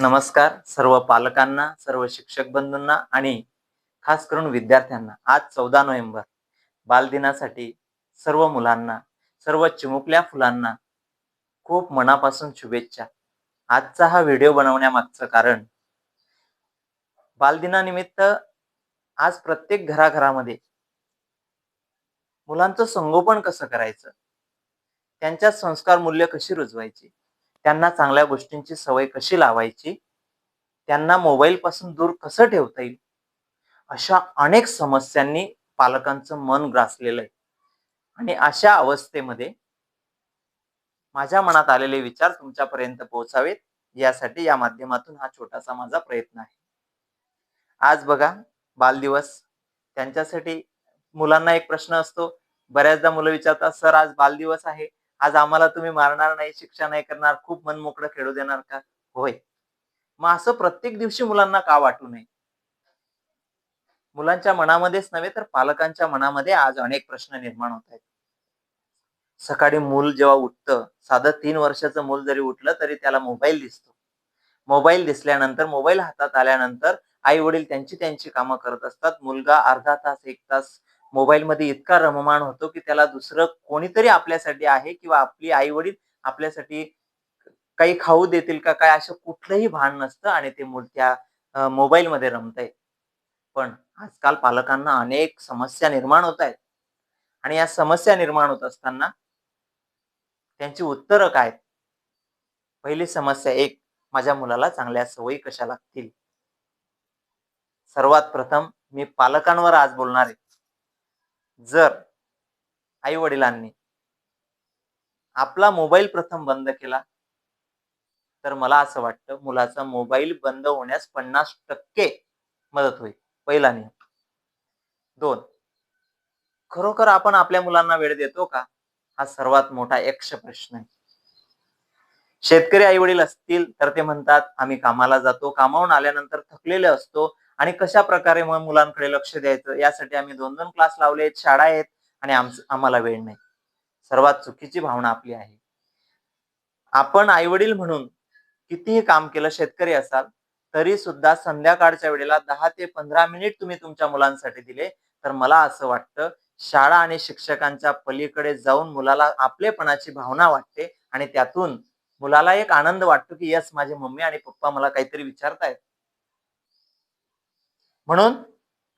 नमस्कार सर्व पालकांना सर्व शिक्षक बंधूंना आणि खास करून विद्यार्थ्यांना. आज चौदा नोव्हेंबर. बालदिनासाठी सर्व मुलांना सर्व चिमुकल्या फुलांना खूप मनापासून शुभेच्छा. आजचा हा व्हिडिओ बनवण्यामागचं कारण बालदिनानिमित्त आज प्रत्येक घराघरामध्ये मुलांचं संगोपन कसं करायचं? त्यांच्यात संस्कार मूल्य कशी रुजवायची? त्यांना चांगल्या गोष्टींची सवय कशी लावायची? त्यांना मोबाईल पासून दूर कसं ठेवता येईल? अशा अनेक समस्यांनी पालकांचं मन ग्रासलेलं आहे. आणि अशा अवस्थेमध्ये माझ्या मनात आलेले विचार तुमच्यापर्यंत पोहोचावेत. यासाठी या माध्यमातून हा छोटासा माझा प्रयत्न आहे. आज बघा बालदिवस त्यांच्यासाठी मुलांना एक प्रश्न असतो. बऱ्याचदा मुलं विचारतात सर आज बालदिवस आहे. आज आम्हाला तुम्ही मारणार नाही शिक्षा नाही करणार खूप मनमोकळं खेळू देणार का? होय. मग असं प्रत्येक दिवशी मुलांना का वाटू नये? मुलांच्या मनामध्येच नव्हे तर पालकांच्या मनामध्ये आज अनेक प्रश्न निर्माण होत आहेत. सकाळी मूल जेव्हा उठतं साधं तीन वर्षाचं मूल जरी उठलं तरी त्याला मोबाईल दिसतो. मोबाईल दिसल्यानंतर मोबाईल हातात आल्यानंतर आई वडील त्यांची त्यांची कामं करत असतात. मुलगा अर्धा तास एक तास मोबाईलमध्ये इतका रममाण होतो की त्याला दुसरं कोणीतरी आपल्यासाठी आहे किंवा आपली आई वडील आपल्यासाठी काही खाऊ देतील का काय असं कुठलंही भान नसतं आणि ते मूल त्या मोबाईलमध्ये रमतंय. पण आजकाल पालकांना अनेक समस्या निर्माण होत आहेत. आणि या समस्या निर्माण होत असताना त्यांची उत्तरं काय? पहिली समस्या एक माझ्या मुलाला चांगल्या सवयी कशा लागतील? सर्वात प्रथम मी पालकांवर आज बोलणार आहे. जर आई वडिलांनी आपला मोबाईल प्रथम बंद केला तर मला असं वाटतं मुलाचा मोबाईल बंद होण्यास पन्नास टक्के मदत होईल. पहिला नियम. दोन खरोखर आपण आपल्या मुलांना वेळ देतो का? हा सर्वात मोठा यक्ष प्रश्न आहे. शेतकरी आई वडील असतील तर ते म्हणतात आम्ही कामाला जातो. कामावून आल्यानंतर थकलेले असतो. आणि कशा प्रकारे मग मुलांकडे लक्ष द्यायचं? यासाठी आम्ही दोन दोन क्लास लावले आहेत शाळा आहेत आणि आम्हाला वेळ नाही. सर्वात चुकीची भावना आपली आहे. आपण आई वडील म्हणून कितीही काम केलं शेतकरी असाल तरी सुद्धा संध्याकाळच्या वेळेला दहा ते पंधरा मिनिट तुम्ही तुमच्या मुलांसाठी दिले तर मला असं वाटतं शाळा आणि शिक्षकांच्या पलीकडे जाऊन मुलाला आपलेपणाची भावना वाटते आणि त्यातून मुलाला एक आनंद वाटतो की यस माझे मम्मी आणि पप्पा मला काहीतरी विचारतायत. म्हणून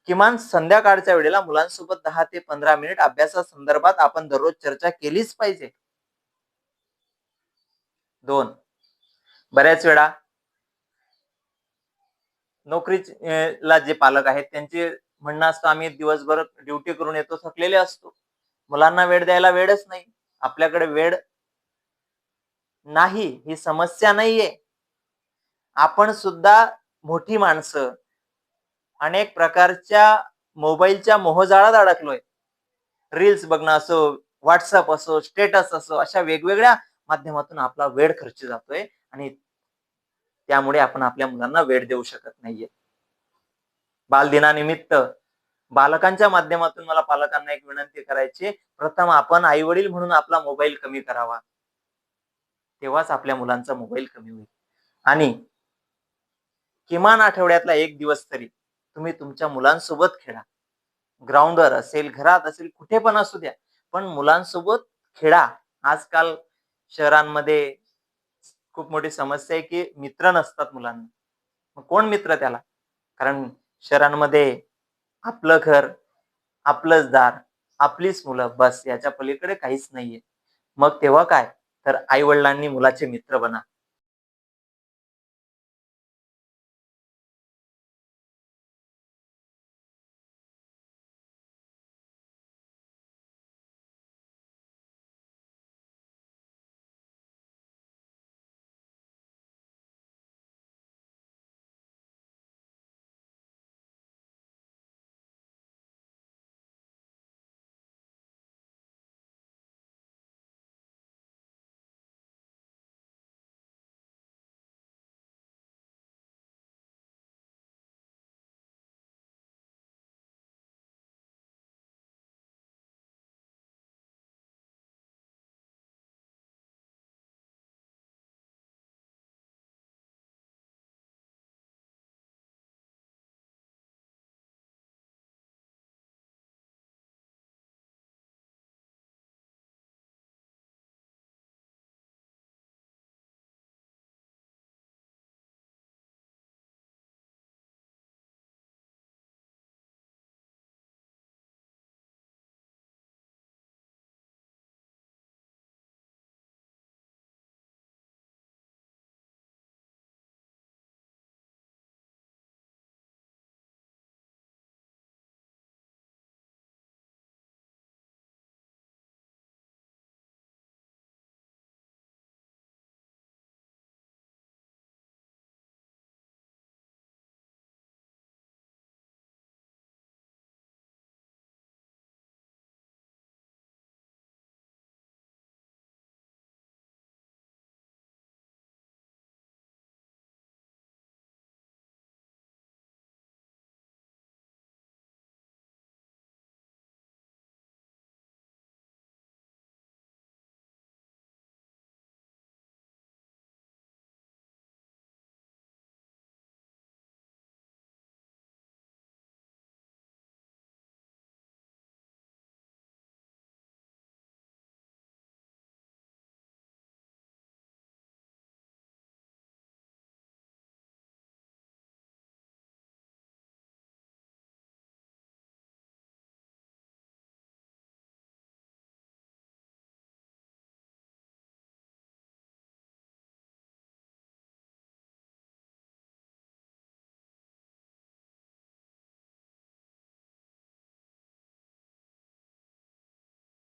किमान संध्याकाळच्या वेळेला मुलांसोबत दहा ते पंधरा मिनिट अभ्यासासंदर्भात आपण दररोज चर्चा केलीच पाहिजे. दोन. बऱ्याच वेळा नोकरी ला जे पालक आहेत त्यांचे म्हणणं असतं आम्ही दिवसभर ड्युटी करून येतो थकलेले असतो. मुलांना वेळ द्यायला वेळच नाही. आपल्याकडे वेळ नाही ही समस्या नाहीये. आपण सुद्धा मोठी माणसं अनेक प्रकारच्या मोबाईलच्या मोहजाळात अडकलोय. रील्स बघणं असो व्हॉट्सअप असो स्टेटस असो अशा वेगवेगळ्या माध्यमातून आपला वेळ खर्च जातोय आणि त्यामुळे आपण आपल्या मुलांना वेळ देऊ शकत नाहीये. बालदिनानिमित्त बालकांच्या माध्यमातून मला पालकांना एक विनंती करायची प्रथम आपण आई वडील म्हणून आपला मोबाईल कमी करावा. तेव्हाच आपल्या मुलांचा मोबाईल कमी होईल. आणि किमान आठवड्यातला एक दिवस तरी तुम्ही तुमच्या मुलांसोबत खेळा. ग्राउंडवर असेल घरात असेल कुठे पण असू द्या पण मुलांसोबत खेळा. आजकाल शहरांमध्ये खूप मोठी समस्या आहे की मित्र नसतात मुलांना. मग कोण मित्र त्याला? कारण शहरांमध्ये आपलं घर आपलंच दार आपलीच मुलं बस याच्या पलीकडे काहीच नाहीये. मग तेव्हा काय? तर आई वडिलांनी मुलाचे मित्र बना.